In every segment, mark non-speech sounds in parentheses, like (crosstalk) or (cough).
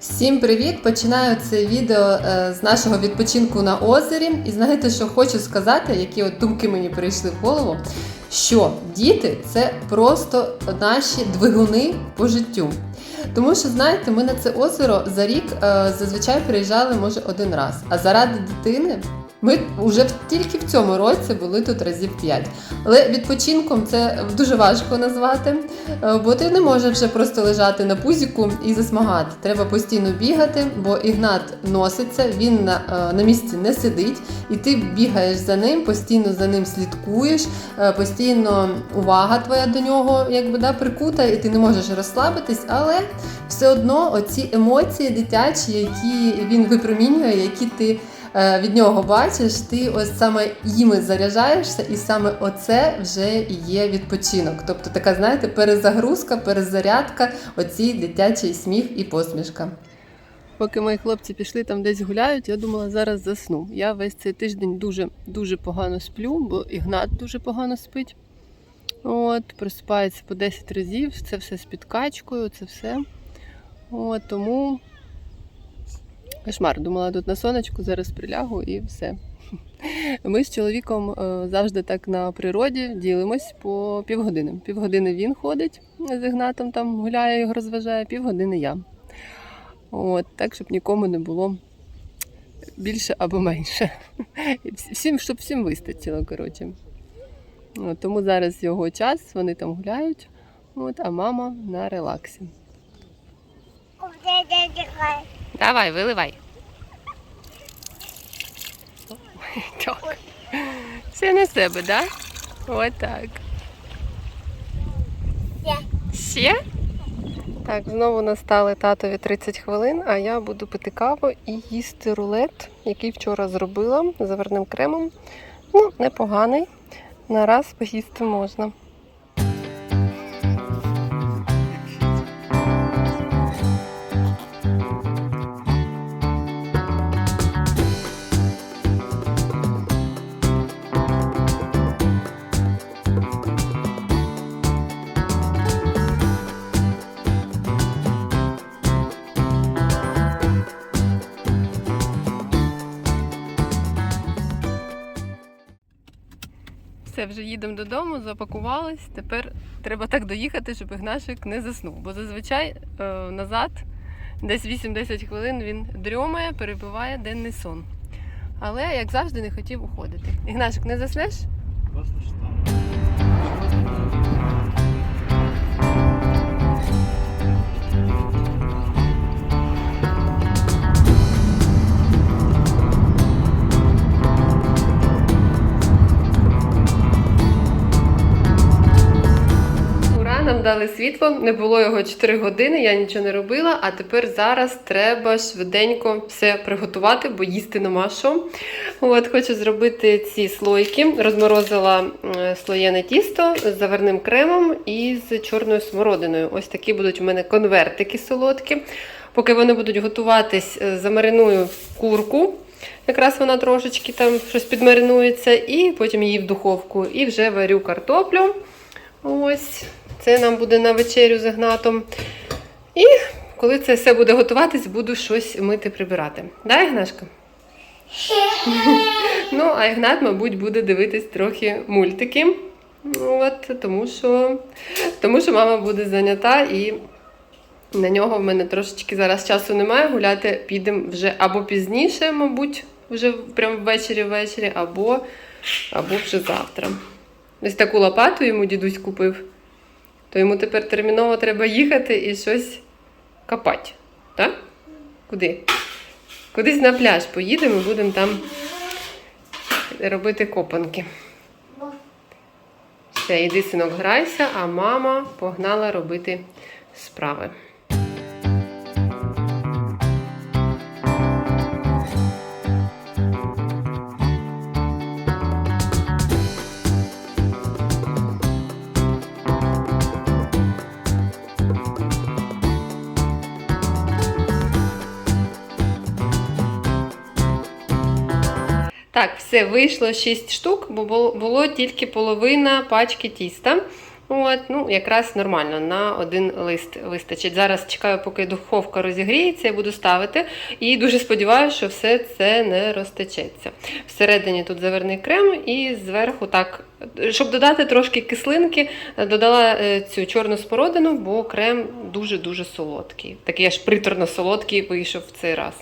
Всім привіт! Починаю це відео е, з нашого відпочинку на озері. І знаєте, що хочу сказати, які от думки мені прийшли в голову. Що діти це просто наші двигуни по життю. Тому що, знаєте, ми на це озеро за рік е, зазвичай приїжджали, може, один раз. А заради дитини ми вже тільки в цьому році були тут разів п'ять. Але відпочинком це дуже важко назвати. Е, Бо ти не можеш вже просто лежати на пузіку і засмагати. Треба постійно бігати, бо ігнат носиться, він на, е, на місці не сидить, і ти бігаєш за ним, постійно за ним слідкуєш, е, постійно увага твоя до нього якби да, прикута, і ти не можеш розслабитись, але все одно оці емоції дитячі, які він випромінює, які ти від нього бачиш, ти ось саме їми заряджаєшся, і саме оце вже є відпочинок. Тобто така, знаєте, перезагрузка, перезарядка, оцій дитячий сміх і посмішка. Поки мої хлопці пішли там десь гуляють, я думала, зараз засну. Я весь цей тиждень дуже дуже погано сплю, бо Ігнат дуже погано спить. От, просипається по 10 разів, це все з підкачкою, це все. От, тому Кошмар, думала тут на сонечку, зараз прилягу і все. Ми з чоловіком е, завжди так на природі ділимось по півгодини. Півгодини він ходить з Ігнатом, там гуляє, його розважає, півгодини я. От, так, щоб нікому не було більше або менше. Всім, щоб всім вистачило, коротше. От, тому зараз його час, вони там гуляють, от, а мама на релаксі. Давай, виливай. Так. Все на себе, да? Ось так. Ще? Так, знову настали татові 30 хвилин, а я буду пити каву і їсти рулет, який вчора зробила з заварним кремом. Ну, непоганий. На раз поїсти можна. Все, вже їдемо додому, запакувались. Тепер треба так доїхати, щоб Ігнашик не заснув. Бо зазвичай е, назад, десь 8-10 хвилин він дрьомає, перебиває денний сон. Але, як завжди, не хотів уходити. Ігнашик, не заснеш? Просто что? Нам дали світло, не було його 4 години, я нічого не робила, а тепер зараз треба швиденько все приготувати, бо їсти нема що. От, хочу зробити ці слойки. Розморозила слоєне тісто з заварним кремом і з чорною смородиною. Ось такі будуть у мене конвертики солодкі. Поки вони будуть готуватись, е, замариную курку. Якраз вона трошечки там щось підмаринується, і потім її в духовку. І вже варю картоплю. Ось, це нам буде на вечерю з Ігнатом. І коли це все буде готуватись, буду щось мити прибирати. Да, Ігнашка? ну, а Ігнат, мабуть, буде дивитись трохи мультики. От, тому, що, тому що мама буде зайнята і на нього в мене трошечки зараз часу немає. Гуляти підемо вже або пізніше, мабуть, вже прямо ввечері ввечері, або, або вже завтра. Ось таку лопату йому дідусь купив, то йому тепер терміново треба їхати і щось копати. Так? Куди? Кудись на пляж поїдемо і будемо там робити копанки. Все, іди, синок, грайся, а мама погнала робити справи. Все, вийшло 6 штук, бо було, тільки половина пачки тіста. От, ну, якраз нормально, на один лист вистачить. Зараз чекаю, поки духовка розігріється, я буду ставити. І дуже сподіваюся, що все це не розтечеться. Всередині тут заварний крем, і зверху так, щоб додати трошки кислинки, додала е, цю чорну смородину, бо крем дуже-дуже солодкий. Такий аж приторно солодкий вийшов в цей раз.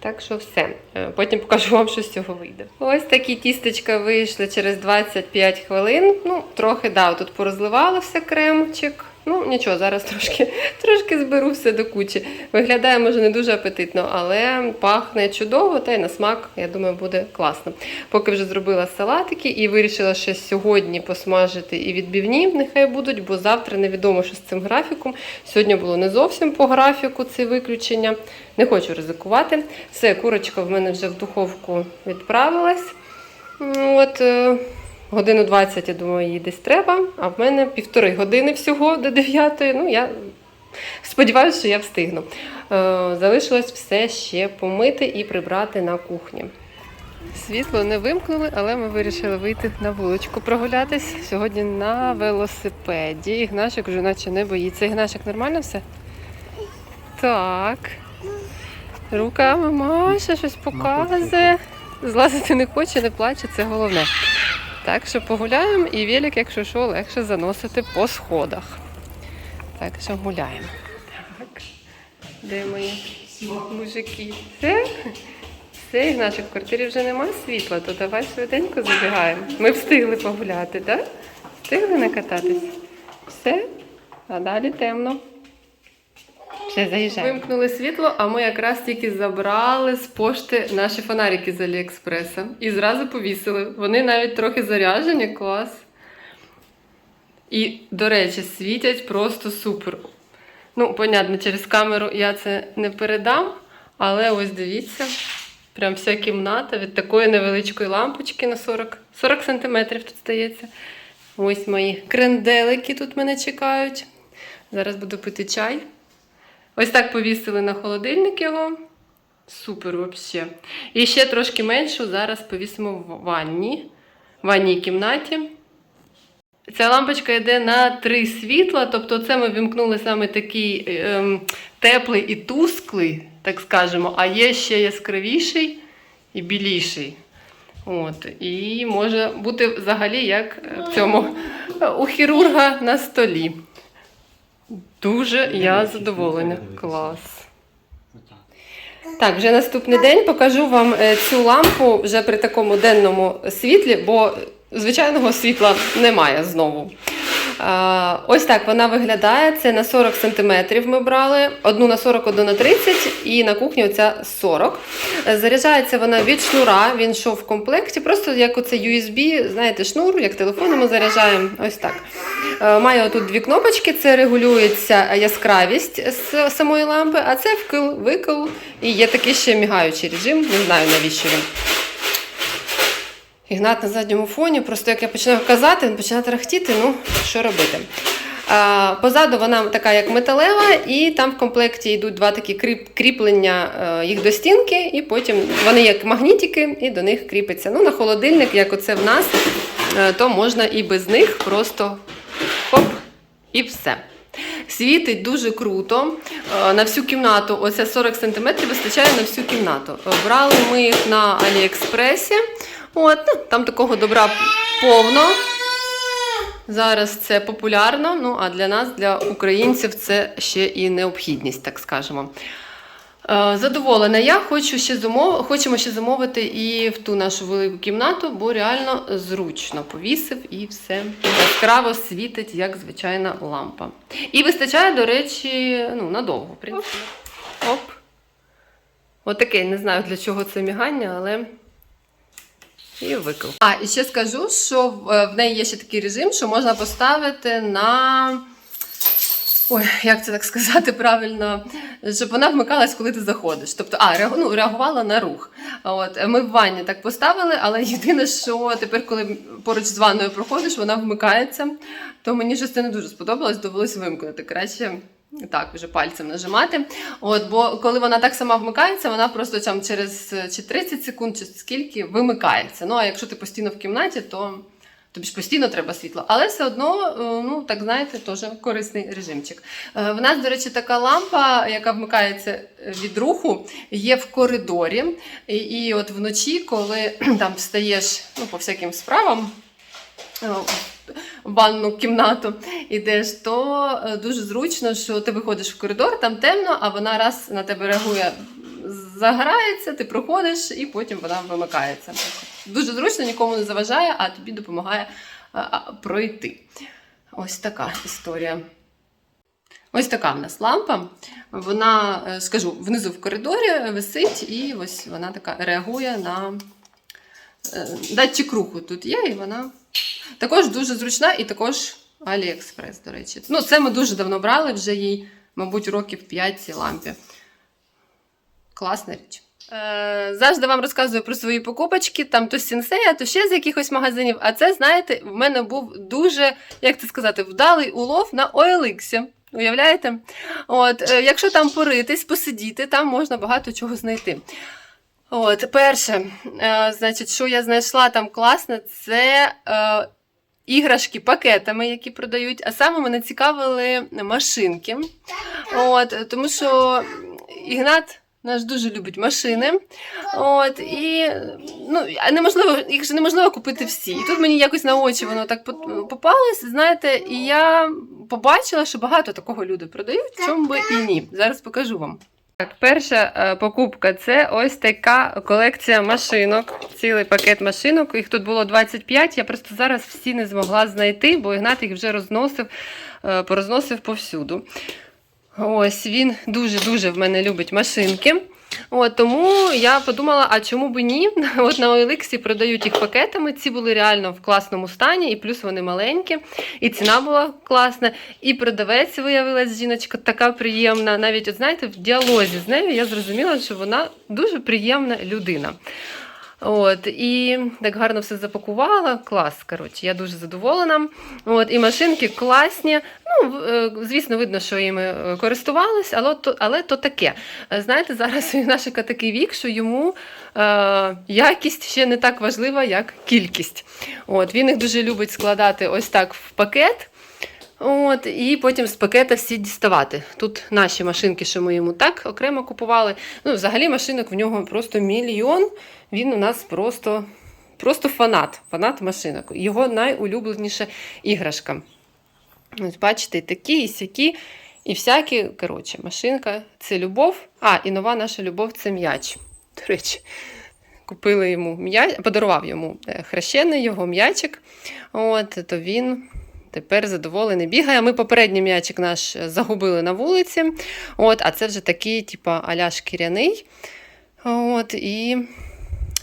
Так що все. Е, Потім покажу вам, що з цього вийде. Ось такі тістечка вийшли через 25 хвилин. Ну, трохи да, тут порозливалося кремчик. Ну, нічого, зараз трошки, (laughs) трошки зберу все до кучі. Виглядає, може, не дуже апетитно, але пахне чудово, та й на смак, я думаю, буде класно. Поки вже зробила салатики і вирішила ще сьогодні посмажити і відбивні, нехай будуть, бо завтра невідомо, що з цим графіком. Сьогодні було не зовсім по графіку це виключення. Не хочу ризикувати. Все, курочка в мене вже в духовку відправилась. Ну, От, е, годину 20, я думаю, їй десь треба, а в мене півтори години всього до 9. Ну, я сподіваюся, що я встигну. Е, залишилось все ще помити і прибрати на кухні. Світло не вимкнули, але ми вирішили вийти на вуличку прогулятись сьогодні на велосипеді. Ігнашик вже наче не боїться. Ігнашик нормально все? Так. Руками Маша щось показує. Злазити не хоче, не плаче, це головне. Так що погуляємо і велик, якщо що, легше заносити по сходах. Так що гуляємо. Так. Де мої мужики? Все? Все, Ігнашик, в квартирі вже немає світла, то давай швиденько забігаємо. Ми встигли погуляти, так? Встигли накататись? Все? А далі темно. Все, заїжджаємо. Вимкнули світло, а ми якраз тільки забрали з пошти наші фонарики з Аліекспреса. І зразу повісили. Вони навіть трохи заряджені, клас. І, до речі, світять просто супер. Ну, понятно, через камеру я це не передам, але ось дивіться. Прям вся кімната від такої невеличкої лампочки на 40, 40 сантиметрів тут стається. Ось мої кренделики тут мене чекають. Зараз буду пити чай. Ось так повісили на холодильник його. Супер взагалі. І ще трошки меншу зараз повісимо в ванні, в ванній кімнаті. Ця лампочка йде на три світла, тобто це ми вімкнули саме такий ем, теплий і тусклий, так скажемо, а є ще яскравіший і біліший. От, і може бути взагалі як в цьому е, у хірурга на столі. Дуже я задоволена. Клас. Так, вже наступний день покажу вам е, цю лампу вже при такому денному світлі, бо звичайного світла немає знову. Ось так вона виглядає. Це на 40 см ми брали. Одну на 40, одну на 30 і на кухні оця 40. Е, Заряджається вона від шнура, він йшов в комплекті, просто як оце USB, знаєте, шнур, як телефон ми заряджаємо. Ось так. Має отут дві кнопочки, це регулюється яскравість з самої лампи, а це вкил, викил. І є такий ще мігаючий режим, не знаю навіщо він. Ігнат на задньому фоні, просто як я починаю казати, він починає тарахтіти, ну, що робити. Позаду вона така як металева, і там в комплекті йдуть два такі кріп, кріплення е, їх до стінки, і потім вони як магнітики, і до них кріпиться. Ну, на холодильник, як оце в нас, е, то можна і без них просто хоп, і все. Світить дуже круто. Е, На всю кімнату, оце 40 см вистачає на всю кімнату. Брали ми їх на Аліекспресі. От, там такого добра повно. Зараз це популярно, ну а для нас, для українців, це ще і необхідність, так скажемо. Е, Задоволена я, хочу ще замов... хочемо ще замовити і в ту нашу велику кімнату, бо реально зручно повісив і все яскраво світить, як звичайна лампа. І вистачає, до речі, ну, надовго, в принципі. Оп. Отаке, не знаю для чого це мігання, але. І виклик. А, і ще скажу, що в, е, неї є ще такий режим, що можна поставити на. Ой, як це так сказати правильно, щоб вона вмикалась, коли ти заходиш. Тобто, а, ну, реагувала на рух. От, ми в ванні так поставили, але (laughs) єдине, що тепер, коли поруч з ванною проходиш, вона вмикається. То мені щось це не дуже сподобалось, довелось вимкнути. Краще так, вже пальцем нажимати. От, бо коли вона так сама вмикається, вона просто там через е, чи 30 секунд, чи скільки вимикається. Ну а якщо ти постійно в кімнаті, то Тобі ж постійно треба світло, але все одно, е, ну так знаєте, теж корисний режимчик. Е, В нас, до речі, така лампа, яка вмикається від руху, є в коридорі. І, і от вночі, коли там встаєш ну, по всяким справам. Ванну кімнату ідеш, то е, дуже зручно, що ти виходиш в коридор, там темно, а вона раз на тебе реагує, загорається, ти проходиш і потім вона вимикається. Дуже зручно, нікому не заважає, а тобі допомагає пройти. Ось така історія. Ось така в нас лампа. Вона, е, скажу, внизу в коридорі висить, і ось вона така реагує на е, датчик руху тут є, і вона також дуже зручна, і також AliExpress, до речі. Ну, це ми дуже давно брали, вже їй, мабуть, років 5 цій лампі. Класна річ. Е, завжди вам розказую про свої покупочки, там то Сінсея, то ще з якихось магазинів. А це, знаєте, в мене був дуже, як це сказати, вдалий улов на OLX. Уявляєте? От, е, якщо там поритись, посидіти, там можна багато чого знайти. От, перше, е, значить, що я знайшла там класне, це е, іграшки пакетами, які продають. А саме мене цікавили машинки. От, тому що Ігнат наш дуже любить машини. От, і ну, неможливо, їх же неможливо купити всі. І тут мені якось на очі воно так поп- попалось, знаєте, і я побачила, що багато такого люди продають, чому би і ні. Зараз покажу вам. Так, перша е, покупка це ось така колекція машинок, цілий пакет машинок. Їх тут було 25. Я просто зараз всі не змогла знайти, бо Ігнат їх вже розносив, е, порозносив повсюду. Ось він дуже-дуже в мене любить машинки. От, тому я подумала, а чому б ні? (laughs) От на OLX продають їх пакетами. Ці були реально в класному стані, і плюс вони маленькі, і ціна була класна. І продавець виявилась жіночка така приємна. Навіть, от знаєте, в діалозі з нею я зрозуміла, що вона дуже приємна людина. От, і так гарно все запакувала. Клас, коротше, я дуже задоволена. От, і машинки класні. Ну, е, звісно, видно, що їми е, користувались, але то, але то таке. Е, Знаєте, зараз у нашика такий вік, що йому е, якість ще не так важлива, як кількість. От, він їх дуже любить складати ось так в пакет. От, і потім з пакета всі діставати. Тут наші машинки, що ми йому так окремо купували. Ну, взагалі машинок в нього просто мільйон. Він у нас просто, просто фанат, фанат машинок. Його найулюбленіша іграшка. Ось бачите, і такі, і сякі, і всякі. Коротше, машинка це любов. А, і нова наша любов це м'яч. До речі, купили йому м'яч, подарував йому е, хрещений його м'ячик. От, то він. Тепер задоволений бігає. Ми попередній м'ячик наш загубили на вулиці. От, а це вже такий, типу, аля шкіряний. От, і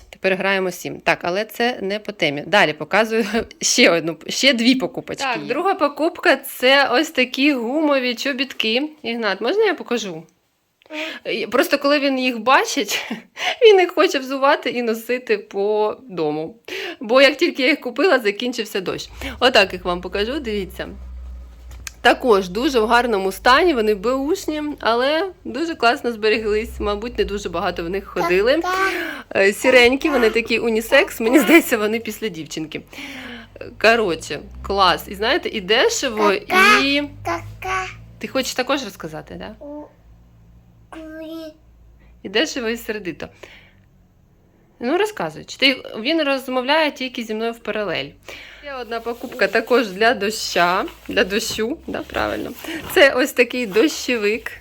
тепер граємо сім. Так, але це не по темі. Далі показую (laughs) ще одну, ще дві покупочки. Так, друга покупка це ось такі гумові чобітки. Ігнат, можна я покажу? Просто коли він їх бачить, (laughs) він їх хоче взувати і носити по дому. Бо як тільки я їх купила, закінчився дощ. Отак їх вам покажу, дивіться. Також дуже в гарному стані, вони беушні, але дуже класно збереглись. Мабуть, не дуже багато в них ходили. Е, Сіренькі, вони такі унісекс, мені здається, вони після дівчинки. Коротше, клас. І знаєте, і дешево, і. Ти хочеш також розказати, так? Да? У. Кури. І сердито. Ну, ти, він розмовляє тільки зі мною в паралель. Ще одна покупка також для доща, для дощу, да, правильно. Це ось такий дощовик.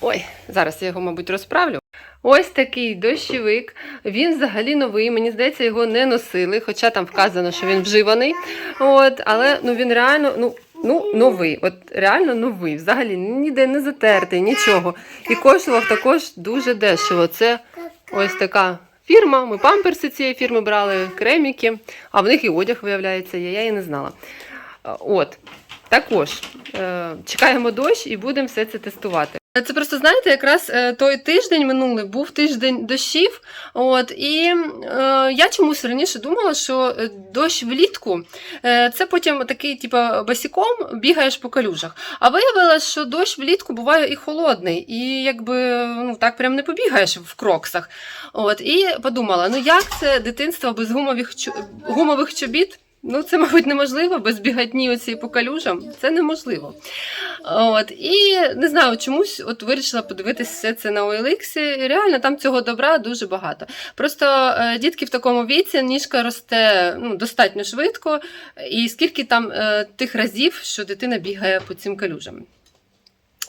Ой, зараз я його, мабуть, розправлю. Ось такий дощовик. Він взагалі новий. Мені здається, його не носили, хоча там вказано, що він вживаний. От, але ну, він реально ну, ну, новий. От реально новий. Взагалі ніде не затертий, нічого. І коштував також дуже дешево. Це ось така фірма. Ми памперси цієї фірми брали, креміки, а в них і одяг виявляється, є, я і не знала. Е, От. Також е, чекаємо дощ і будемо все це тестувати. Це просто знаєте, якраз е, той тиждень минулий був тиждень дощів. От і е, я чомусь раніше думала, що е, дощ влітку е, це потім такий, типу, босиком бігаєш по калюжах. А виявилось, що дощ влітку буває і холодний, і якби ну так прям не побігаєш в кроксах. От і подумала: ну як це дитинство без гумових гумових чобіт? Ну, це, мабуть, неможливо без бігатні оці по калюжам. Це неможливо. От, і не знаю, чомусь от вирішила подивитися все це на OLX. І реально там цього добра дуже багато. Просто е, дітки в такому віці ніжка росте ну, достатньо швидко, і скільки там е, тих разів, що дитина бігає по цим калюжам.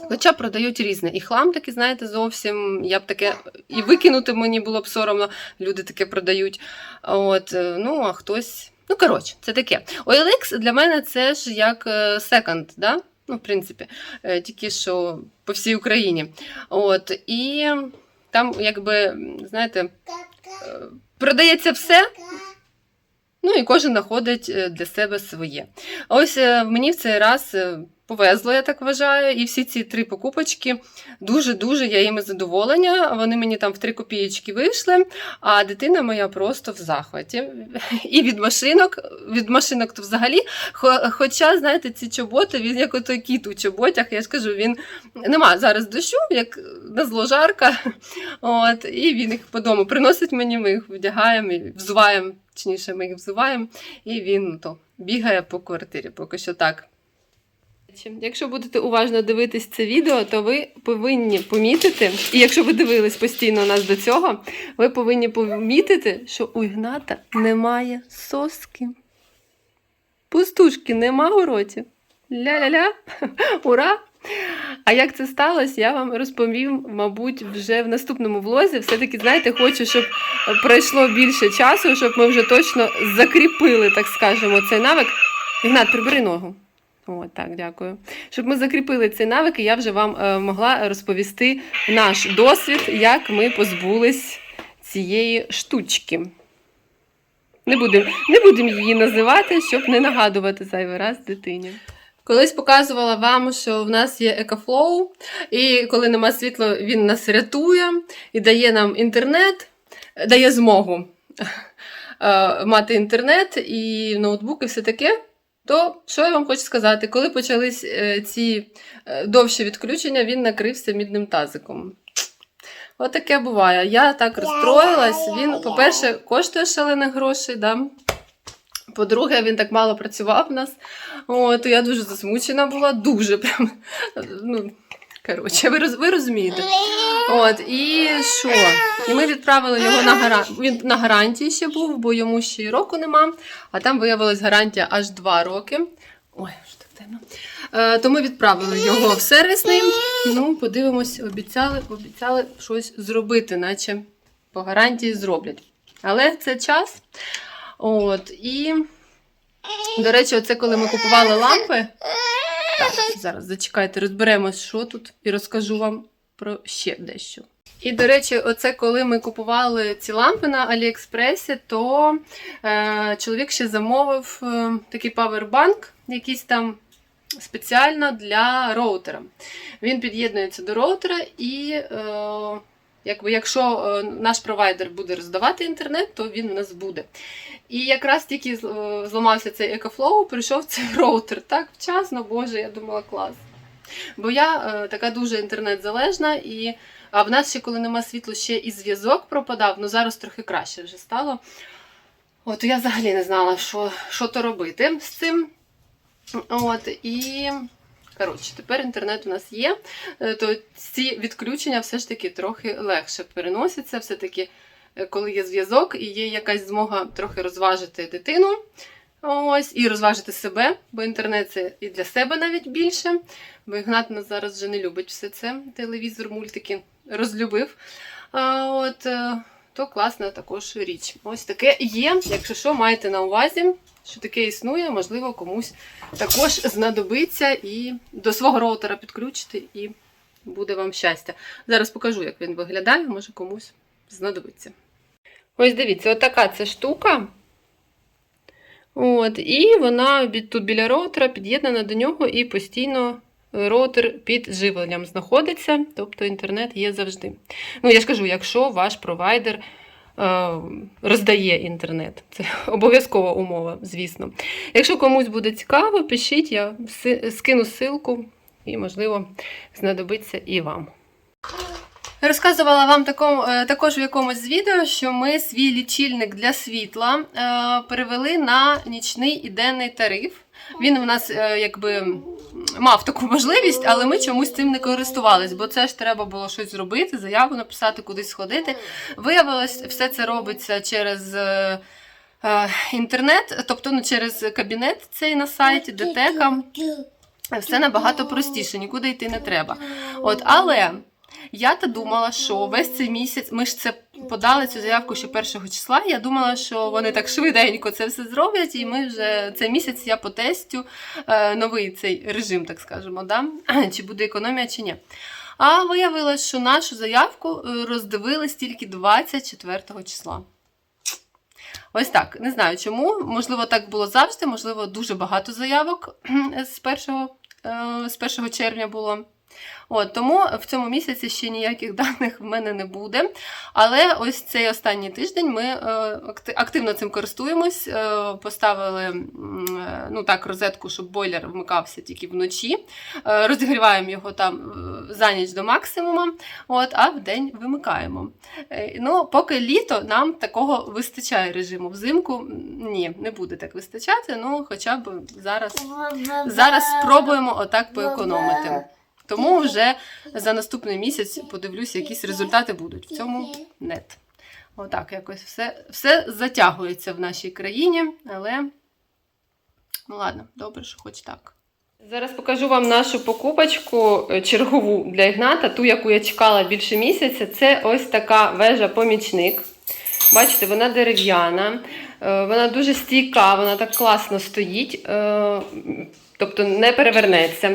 Хоча продають різне. І хлам такий, знаєте, зовсім. Я б таке і викинути мені було б соромно, люди таке продають. От, е, ну, а хтось. Ну, коротше, це таке. OLX для мене це ж як секонд, да? ну, в принципі, е, тільки що по всій Україні. От, і там, якби, знаєте, е, продається все, Ну і кожен знаходить е, для себе своє. Ось мені в цей раз повезло, я так вважаю, і всі ці три покупочки дуже-дуже я їм задоволення. Вони мені там в три копієчки вийшли, а дитина моя просто в захваті. І від машинок, від машинок то взагалі. Хоча, знаєте, ці чоботи, він як отой кіт у чоботях, я ж кажу, він нема зараз дощу, як на зло жарка. От, і він їх по дому приносить мені, ми їх вдягаємо і взуваємо, точніше, ми їх взуваємо, і він ну, то бігає по квартирі, поки що так. Якщо будете уважно дивитись це відео, то ви повинні помітити, і якщо ви дивились постійно нас до цього, ви повинні помітити, що у Ігната немає соски. Пустушки нема у роті. Ля-ля-ля, ура! А як це сталося, я вам розповім, мабуть, вже в наступному влозі. Все-таки, знаєте, хочу, щоб пройшло більше часу, щоб ми вже точно закріпили, так скажемо, цей навик. Ігнат, прибери ногу. О, так, дякую. Щоб ми закріпили цей навик, я вже вам е, могла розповісти наш досвід, як ми позбулись цієї штучки. Не будемо не будем її називати, щоб не нагадувати зайвий раз дитині. Колись показувала вам, що в нас є екофлоу, і коли нема світла, він нас рятує і дає нам інтернет, дає змогу е, мати інтернет і ноутбук, і все таке. То що я вам хочу сказати, коли почались е, ці е, довші відключення, він накрився мідним тазиком. Отаке буває. Я так розстроїлась. Він, по-перше, коштує шалених грошей. Да? По-друге, він так мало працював в нас. От, і я дуже засмучена була, дуже прям. Ну, коротше, ви, роз, ви розумієте. От, і що? І ми відправили його на гарантію. Він на гарантії ще був, бо йому ще й року нема. А там виявилась гарантія аж 2 роки. Ой, що так темно. Е, то ми відправили його в сервісний. Ну, подивимось, обіцяли, обіцяли щось зробити, наче по гарантії зроблять. Але це час. От, і, до речі, оце коли ми купували лампи. (laughs) Так, зараз зачекайте, розберемось, що тут, і розкажу вам про ще дещо. І, до речі, оце коли ми купували ці лампи на Аліекспресі, то е, чоловік ще замовив е, такий павербанк, якийсь там спеціально для роутера. Він під'єднується до роутера і. Е, Якби, якщо е, наш провайдер буде роздавати інтернет, то він у нас буде. І якраз тільки е, зламався цей екофлоу, прийшов цей (laughs) роутер. Так вчасно, боже, я думала, клас. Бо я е, така дуже інтернет-залежна, і а в нас ще, коли нема світла, ще і зв'язок пропадав, ну зараз трохи краще вже стало. От я взагалі не знала, що, що то робити з цим. От, і Коротше, тепер інтернет у нас є, е, то ці відключення все ж таки трохи легше переносяться. Все-таки, коли є зв'язок і є якась змога трохи розважити дитину. Ось, і розважити себе, бо інтернет це і для себе навіть більше. Бо Ігнат нас зараз вже не любить все це. Телевізор, мультики розлюбив. А, от, е, то класна також річ. Ось таке є. Якщо що, маєте на увазі, що таке існує, можливо, комусь також знадобиться і до свого роутера підключити, і буде вам щастя. Зараз покажу, як він виглядає, може комусь знадобиться. Ось дивіться, отака ця штука. От, і вона тут біля роутера під'єднана до нього і постійно роутер під живленням знаходиться, тобто інтернет є завжди. Ну, я ж кажу, якщо ваш провайдер е, роздає інтернет, (laughs) це обов'язкова умова, звісно. Якщо комусь буде цікаво, пишіть, я скину ссылку і, можливо, знадобиться і вам. Розказувала вам таком, е, також в якомусь з відео, що ми свій лічильник для світла е, перевели на нічний і денний тариф. Він в нас е, якби мав таку можливість, але ми чомусь цим не користувались, бо це ж треба було щось зробити, заяву написати, кудись сходити. Виявилось, все це робиться через інтернет, тобто ну, через кабінет цей на сайті, ДТЕКа. Все набагато простіше, нікуди йти не треба. От, але я та думала, що весь цей місяць ми ж це подали цю заявку ще першого числа. Я думала, що вони так швиденько це все зроблять, і ми вже цей місяць я потестю е, новий цей режим, так скажемо, да? (clears throat) чи буде економія, чи ні. А виявилось, що нашу заявку е, роздивились тільки 24 числа. Ось так. Не знаю чому. Можливо, так було завжди, можливо, дуже багато заявок (clears throat) з 1, е, з 1 червня було. От, тому в цьому місяці ще ніяких (laughs) даних в мене не буде. Але ось цей останній тиждень ми е, активно цим користуємось. Е, поставили е, ну так, розетку, щоб бойлер вмикався тільки вночі. Розігріваємо його там за ніч до максимуму, от, а в день вимикаємо. Ну, поки літо нам такого вистачає режиму. Взимку ні, не буде так вистачати. Ну, хоча б зараз, зараз спробуємо отак поекономити. Тому вже за наступний місяць подивлюсь, якісь результати будуть. В цьому нет. Отак, якось все, все затягується в нашій країні, але ну ладно, добре, що хоч так. Зараз покажу вам нашу покупочку е, чергову для Ігната, ту, яку я чекала більше місяця. Це ось така вежа-помічник. Бачите, вона дерев'яна, е, вона дуже стійка, вона так класно стоїть, е, тобто не перевернеться.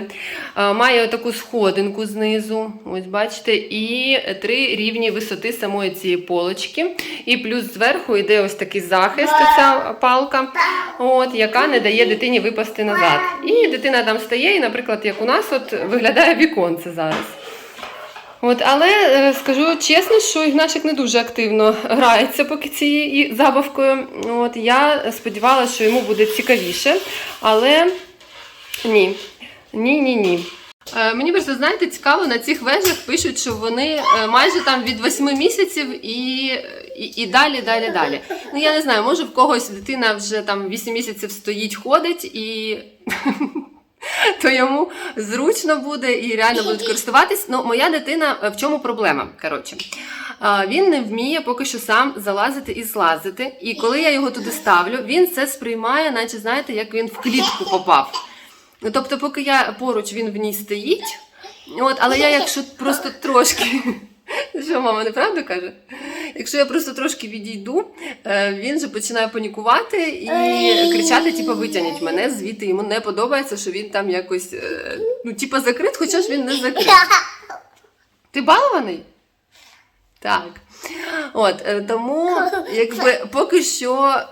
Е, Має таку сходинку знизу, ось бачите, і три рівні висоти самої цієї полочки. І плюс зверху йде ось такий захист, ця палка, от, яка не дає дитині випасти назад. І дитина там стає, і, наприклад, як у нас от виглядає віконце зараз. От, але е, скажу чесно, що Ігнашик не дуже активно грається поки цією забавкою. От, я сподівалася, що йому буде цікавіше, але ні. Ні, ні, ні. Е, мені просто, знаєте, цікаво, на цих вежах пишуть, що вони е, майже там від 8 місяців і, і, і далі, далі, далі. Ну, я не знаю, може в когось дитина вже там 8 місяців стоїть, ходить і. (laughs) То йому зручно буде і реально будуть користуватись. Ну, моя дитина е, в чому проблема? Коротше, він не вміє поки що сам залазити і злазити. І коли я його туди ставлю, він це сприймає, наче знаєте, як він в клітку попав. Ну, тобто, поки я поруч він в ній стоїть, от, але я якщо просто трошки. (laughs) Що мама неправду каже? Якщо я просто трошки відійду, е, він же починає панікувати і кричати: типу, витягніть мене звідти. Йому не подобається, що він там якось е, ну, типу, закрит, хоча ж він не закрит. (laughs) Ти балований? Так. От, е, тому, (laughs) якби поки що.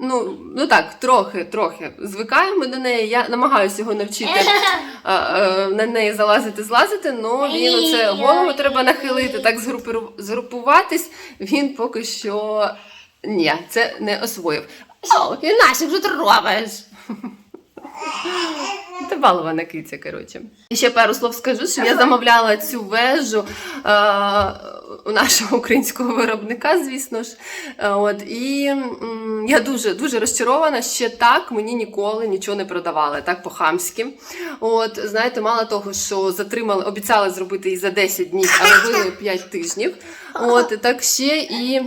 Ну, ну так, трохи, трохи звикаємо до неї. Я намагаюся його навчити (laughs) а, а, на неї залазити, злазити, але він оце голову треба нахилити, так згрупуватись. Він поки що ні, це не освоїв. О, і Насік, що ти робиш? Ти балована киця, коротше. І ще пару слов скажу, що я замовляла цю вежу е, у нашого українського виробника, звісно ж. Е, От, і я дуже дуже розчарована. Ще так мені ніколи нічого не продавали, так по-хамськи. От, знаєте, мало того, що затримали, обіцяли зробити її за 10 днів, а робили 5 тижнів. От, так ще і.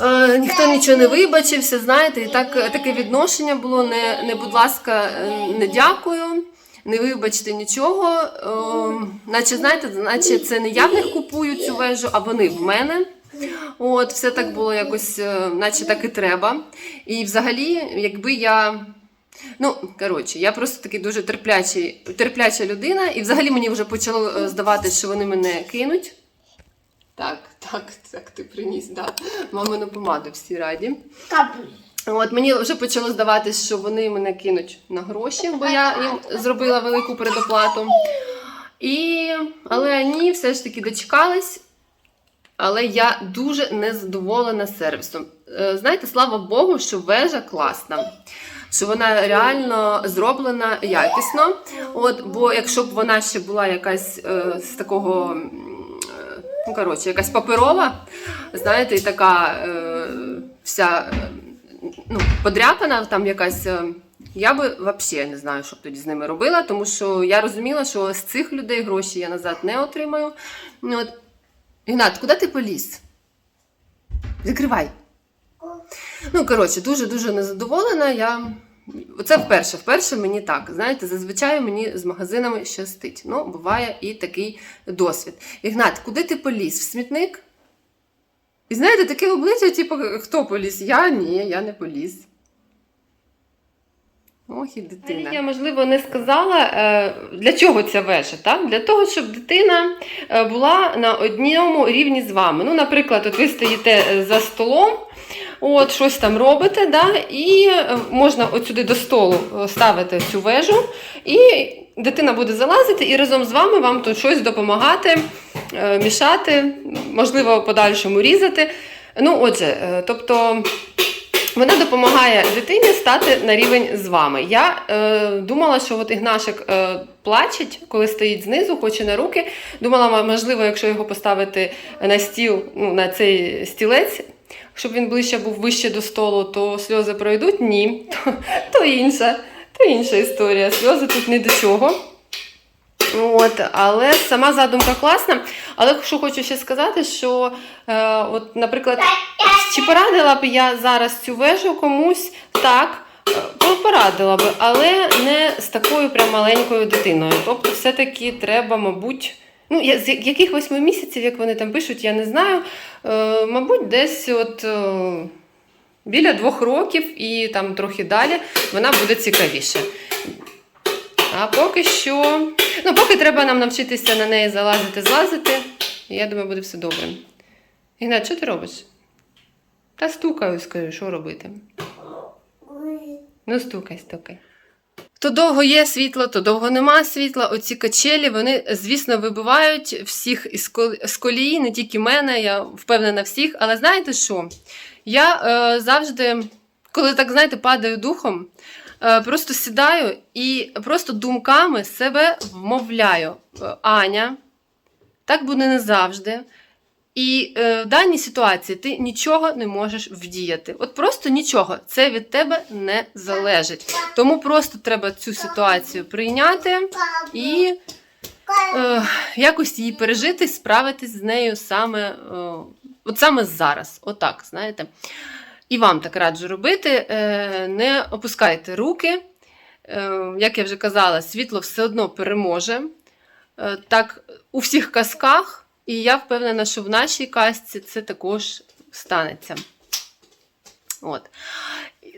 Е, ніхто нічого не вибачився, знаєте, і так, таке відношення було не, не будь ласка, е, не дякую, не вибачте нічого. Е, наче, знаєте, наче це не я в них купую цю вежу, а вони в мене. От, все так було якось, е, наче так і треба. І взагалі, якби я. Ну, коротше, я просто такий дуже терплячий, терпляча людина, і взагалі мені вже почало е, здаватися, що вони мене кинуть. Так, так, так, ти приніс, да. Мамину помаду всі раді. От мені вже почало здаватись, що вони мене кинуть на гроші, бо я їм зробила велику предоплату. І... Але ні, все ж таки дочекались. Але я дуже незадоволена сервісом. Е, Знаєте, слава Богу, що вежа класна, що вона реально зроблена якісно. От, бо якщо б вона ще була якась е, з такого, е, ну коротше, якась паперова, знаєте, і така е, вся е, ну, подряпана, там якась. е, Я би взагалі не знаю, що б тоді з ними робила, тому що я розуміла, що з цих людей гроші я назад не отримаю. Ну, От. Ігнат, куди ти поліз? Закривай. Ну, коротше, дуже-дуже незадоволена. Я... Це вперше, вперше мені так. Знаєте, зазвичай мені з магазинами щастить. Ну, буває і такий досвід. Ігнат, куди ти поліз? В смітник? І знаєте, таке обличчя, типу, хто поліз? Я ні, я не поліз. Ох, і дитина. Я, можливо, не сказала, е, для чого ця вежа, так? Для того, щоб дитина е, була на одному рівні з вами. Ну, наприклад, от ви стоїте е, за столом, от щось там робите, да? і е, можна от сюди до столу е, ставити цю вежу, і дитина буде залазити, і разом з вами вам тут щось допомагати, е, мішати, можливо, подальшому різати. Ну, отже, тобто. Вона допомагає дитині стати на рівень з вами. Я е, думала, що от Ігнашик е, плачеть, коли стоїть знизу, хоче на руки. Думала, можливо, якщо його поставити на стіл, ну, на цей стілець, щоб він ближче був вище до столу, то сльози пройдуть. Ні, то, (laughs) то інша, то інша історія. Сльози тут ні до чого. От, але сама задумка класна. Але що хочу ще сказати, що, е, от, наприклад, чи порадила б я зараз цю вежу комусь так, е, порадила би, але не з такою прям маленькою дитиною. Тобто, все-таки треба, мабуть. Ну, я, з яких восьми місяців, як вони там пишуть, я не знаю. Е, мабуть, десь от е, біля двох років і там трохи далі вона буде цікавіше. А поки що. Ну, поки треба нам навчитися на неї залазити, злазити. Я думаю, буде все добре. Ігнат, що ти робиш? Та стукаю, скажу, що робити. Ну, стукай, стукай. То довго є світло, то довго нема світла. Оці качелі, вони, звісно, вибивають всіх із колії, не тільки мене, я впевнена всіх. Але знаєте що? Я е, завжди, коли так, знаєте, падаю духом, е, просто сідаю і просто думками себе вмовляю. Е, Аня, так буде не завжди. І е, в даній ситуації ти нічого не можеш вдіяти. От просто нічого. Це від тебе не залежить. Тому просто треба цю ситуацію прийняти і е, якось її пережити, справитись з нею саме, е, от саме зараз. Отак, знаєте. І вам так раджу робити. Е, не опускайте руки. Е, як я вже казала, світло все одно переможе. Е, так, у всіх казках. І я впевнена, що в нашій казці це також станеться. От.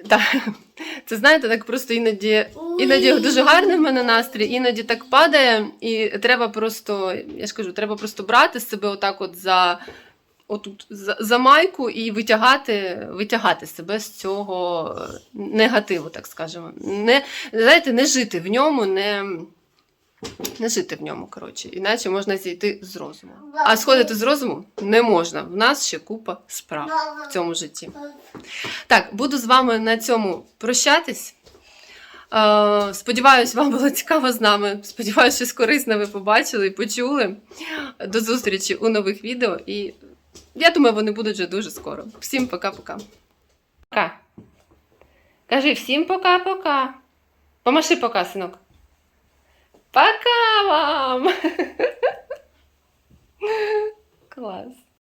Так, це знаєте, так просто іноді, іноді дуже гарний в мене настрій, іноді так падає, і треба просто, я ж кажу, треба просто брати себе отак от за, отут, за, за майку і витягати, витягати себе з цього негативу, так скажемо. Не, знаєте, не жити в ньому, не. Не жити в ньому, коротше, іначе можна зійти з розуму. А сходити з розуму не можна. В нас ще купа справ в цьому житті. Так, буду з вами на цьому прощатись. Е, сподіваюсь, вам було цікаво з нами. Сподіваюсь, щось корисне ви побачили і почули. До зустрічі у нових відео. І я думаю, вони будуть вже дуже скоро. Всім пока-пока. Пока. Кажи всім пока-пока. Помаши пока, синок. Пока вам! (laughs) Клас.